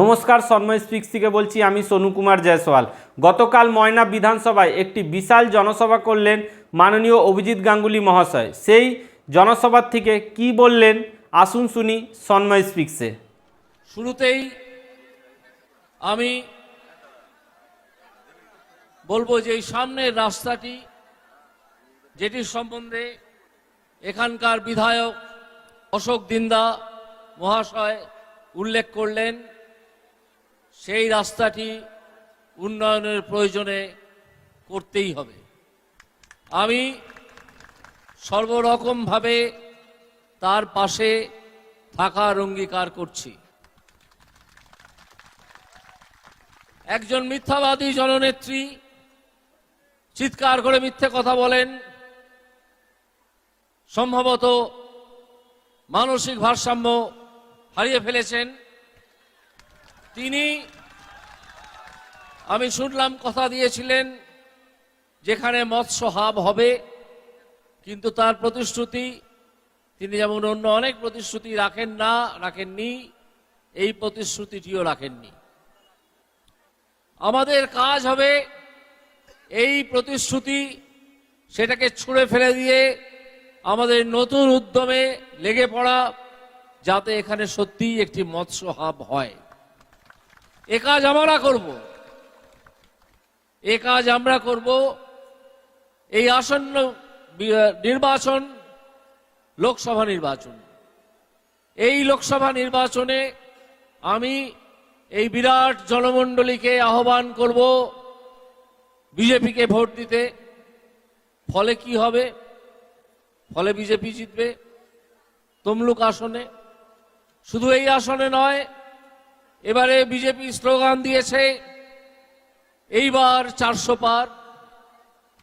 নমস্কার, সন্ময় স্পিক্স থেকে বলছি, আমি সোনু কুমার জয়সওয়াল। গতকাল ময়না বিধানসভায় একটি বিশাল জনসভা করলেন মাননীয় অভিজিৎ গাঙ্গুলি মহাশয়। সেই জনসভার থেকে কি বললেন? আসুন শুনি সন্ময় স্পিক্সে। শুরুতেই আমি বলব যে এই সামনের রাস্তাটি যেটির সম্বন্ধে এখানকার বিধায়ক অশোক দিন্দা মহাশয় উল্লেখ করলেন সেই রাস্তাটি উন্নয়নের প্রয়োজনে করতেই হবে। আমি সর্বরকমভাবে তার পাশে থাকার অঙ্গীকার করছি। একজন মিথ্যাবাদী জননেত্রী চিৎকার করে মিথ্যে কথা বলেন। সম্ভবত মানসিক ভারসাম্য হারিয়ে ফেলেছেন। তিনি, আমি শুনলাম কথা দিয়েছিলেন যেখানে মৎস্য হাব হবে, কিন্তু তার প্রতিশ্রুতি, তিনি যেমন অন্য অনেক প্রতিশ্রুতি রাখেন না, রাখেননি, এই প্রতিশ্রুতিটিও রাখেননি। আমাদের কাজ হবে এই প্রতিশ্রুতি, সেটাকে ছুঁড়ে ফেলে দিয়ে আমাদের নতুন উদ্যমে লেগে পড়া, যাতে এখানে সত্যিই একটি মৎস্য হাব হয়। এ কাজ আমরা করব। এ কাজ আমরা করব। এই আসন্ন নির্বাচন, লোকসভা নির্বাচন। এই লোকসভা নির্বাচনে আমি এই বিরাট জনমণ্ডলীকে আহ্বান করব, বিজেপিকে ভোট দিতে। ফলে কি হবে? ফলে বিজেপি জিতবে। তমলুক আসনে। শুধু এই আসনে নয় এবারে বিজেপি স্লোগান দিয়েছে, এইবার চারশো পার।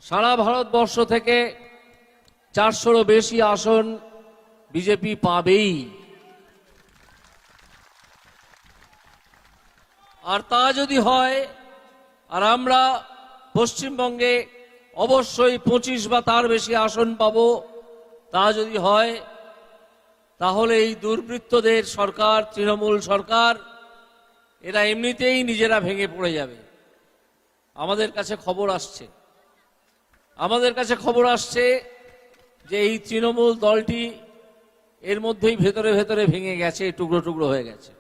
সারা ভারতবর্ষ থেকে চারশোরও বেশি আসন বিজেপি পাবেই। আর তা যদি হয়, আর আমরা পশ্চিমবঙ্গে অবশ্যই পঁচিশ বা তার বেশি আসন পাব, তা যদি হয়, তাহলে এই দুর্বৃত্তদের সরকার, তৃণমূল সরকার এরা এমনিতেই নিজেরা ভেঙে পড়ে যাবে। আমাদের কাছে খবর আসছে। আমাদের কাছে খবর আসছে যে এই তৃণমূল দলটি এর মধ্যেই ভেতরে ভেতরে ভেঙে গেছে, টুকরো টুকরো হয়ে গেছে।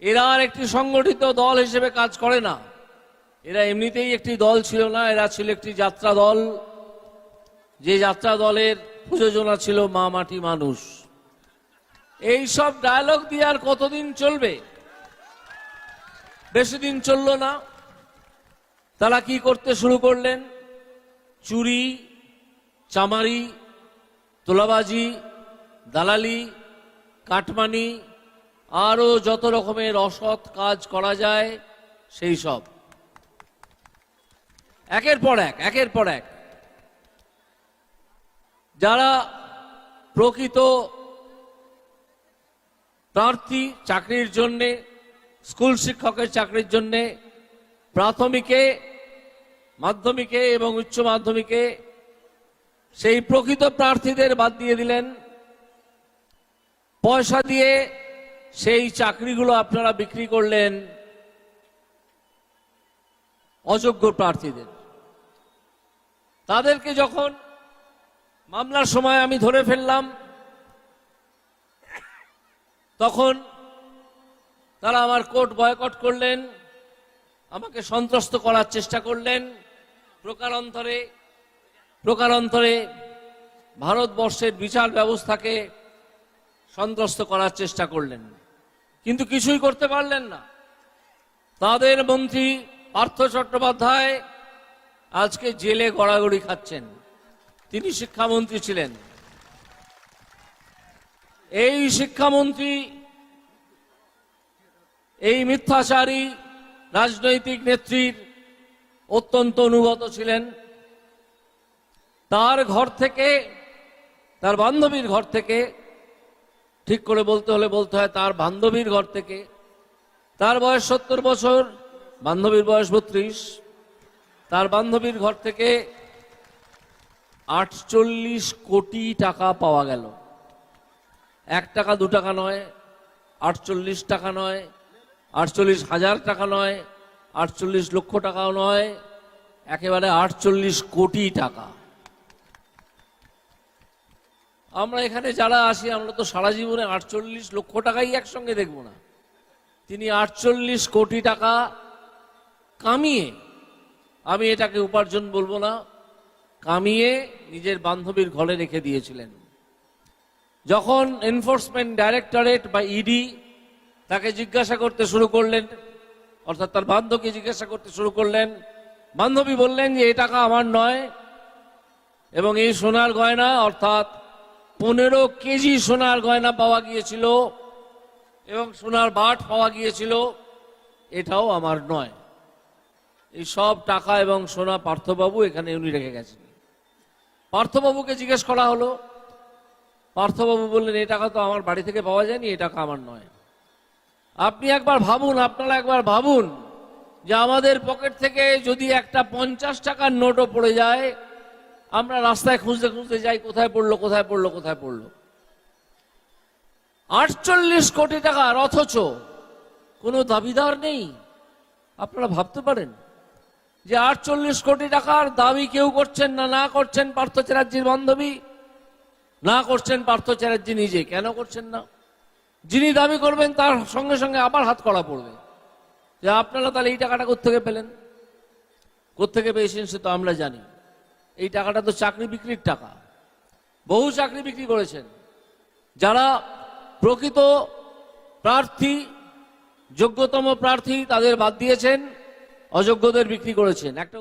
এরা আর একটি সংগঠিত দল হিসেবে কাজ করে না। এরা এমনিতেই একটি দল ছিল না, এরা ছিল একটি যাত্রা দল। যে যাত্রা দলের প্রযোজনা ছিল মা মাটি মানুষ। এই সব ডায়লগ দিয়ে আর কতদিন চলবে? বেশি দিন চলল না। তারা কি করতে শুরু করলেন? চুরি, চামারি, তোলাবাজি, দালালি, কাটমানি, আরও যত রকমের অসৎ কাজ করা যায়, সেই সব। একের পর এক, একের পর এক। যারা প্রকৃত প্রার্থী চাকরির জন্যে স্কুল শিক্ষকের চাকরির জন্যে প্রাথমিকে, মাধ্যমিকে এবং উচ্চ মাধ্যমিকে সেই প্রকৃত প্রার্থীদের বাদ দিয়ে দিলেন। পয়সা দিয়ে সেই চাকরিগুলো আপনারা বিক্রি করলেন অযোগ্য প্রার্থীদের। তাদেরকে যখন মামলার সময় আমি ধরে ফেললাম, তখন তারা আমার কোর্ট বয়কট করলেন, আমাকে সন্ত্রস্ত করার চেষ্টা করলেন। প্রকারান্তরে প্রকারান্তরে ভারতবর্ষের বিচার ব্যবস্থাকে সন্ত্রস্ত করার চেষ্টা করলেন। কিন্তু কিছুই করতে পারলেন না। তাদের মন্ত্রী পার্থ চট্টোপাধ্যায় আজকে জেলে গড়াগড়ি খাচ্ছেন। তিনি শিক্ষামন্ত্রী ছিলেন। এই শিক্ষামন্ত্রী এই মিথ্যাচারী রাজনৈতিক নেত্রীর অত্যন্ত অনুগত ছিলেন। তার ঘর থেকে, তার বান্ধবীর ঘর থেকে, ঠিক করে বলতে হলে বলতে হয় তার বান্ধবীর ঘর থেকে, তার বয়স সত্তর বছর, বান্ধবীর বয়স বত্রিশ, তার বান্ধবীর ঘর থেকে আটচল্লিশ কোটি টাকা পাওয়া গেল। এক টাকা, দু টাকা নয়, আটচল্লিশ টাকা নয় আটচল্লিশ হাজার টাকা নয়, আটচল্লিশ লক্ষ টাকাও নয়, একেবারে আটচল্লিশ কোটি টাকা। আমরা এখানে যারা আসি, আমরা তো সারা জীবনে আটচল্লিশ লক্ষ টাকাই একসঙ্গে দেখব না। তিনি আটচল্লিশ কোটি টাকা কামিয়ে, আমি এটাকে উপার্জন বলব না, কামিয়ে নিজের বান্ধবীর ঘরে রেখে দিয়েছিলেন। যখন এনফোর্সমেন্ট ডাইরেক্টরেট বা ইডি তাকে জিজ্ঞাসা করতে শুরু করলেন। অর্থাৎ তার বান্ধবকে জিজ্ঞাসা করতে শুরু করলেন। বান্ধবী বললেন যে, এই টাকা আমার নয় এবং এই সোনার গয়না, অর্থাৎ পনেরো কেজি সোনার গয়না পাওয়া গিয়েছিল এবং সোনার বাট পাওয়া গিয়েছিল, এটাও আমার নয়। এই সব টাকা এবং সোনা পার্থবাবু এখানে উনি রেখে গেছেন। পার্থবাবুকে জিজ্ঞেস করা হলো। পার্থবাবু বললেন, এই টাকা তো আমার বাড়ি থেকে পাওয়া যায়নি, এই টাকা আমার নয়। আপনি একবার ভাবুন, আপনারা একবার ভাবুন যে আমাদের পকেট থেকে যদি একটা পঞ্চাশ টাকার নোটও পড়ে যায়, আমরা রাস্তায় খুঁজতে খুঁজতে যাই, কোথায় পড়ল কোথায় পড়ল কোথায় পড়ল? আটচল্লিশ কোটি টাকার, অথচ কোনো দাবিদার নেই। আপনারা ভাবতে পারেন যে আটচল্লিশ কোটি টাকার দাবি কেউ করছেন না না করছেন পার্থ চ্যাটার্জির বান্ধবী? না করছেন পার্থ চ্যাটার্জি নিজে, কেন করছেন না? যিনি দাবি করবেন তার সঙ্গে সঙ্গে আবার হাত করা পড়বে। যে আপনারা তাহলে এই টাকাটা কোথেকে পেলেন? কোথেকে পেয়েছেন সে তো আমরা জানি। এই টাকাটা তো চাকরি বিক্রির টাকা। বহু চাকরি বিক্রি করেছেন। যারা প্রকৃত প্রার্থী, যোগ্যতম প্রার্থী তাদের বাদ দিয়েছেন, অযোগ্যদের বিক্রি করেছেন। একটা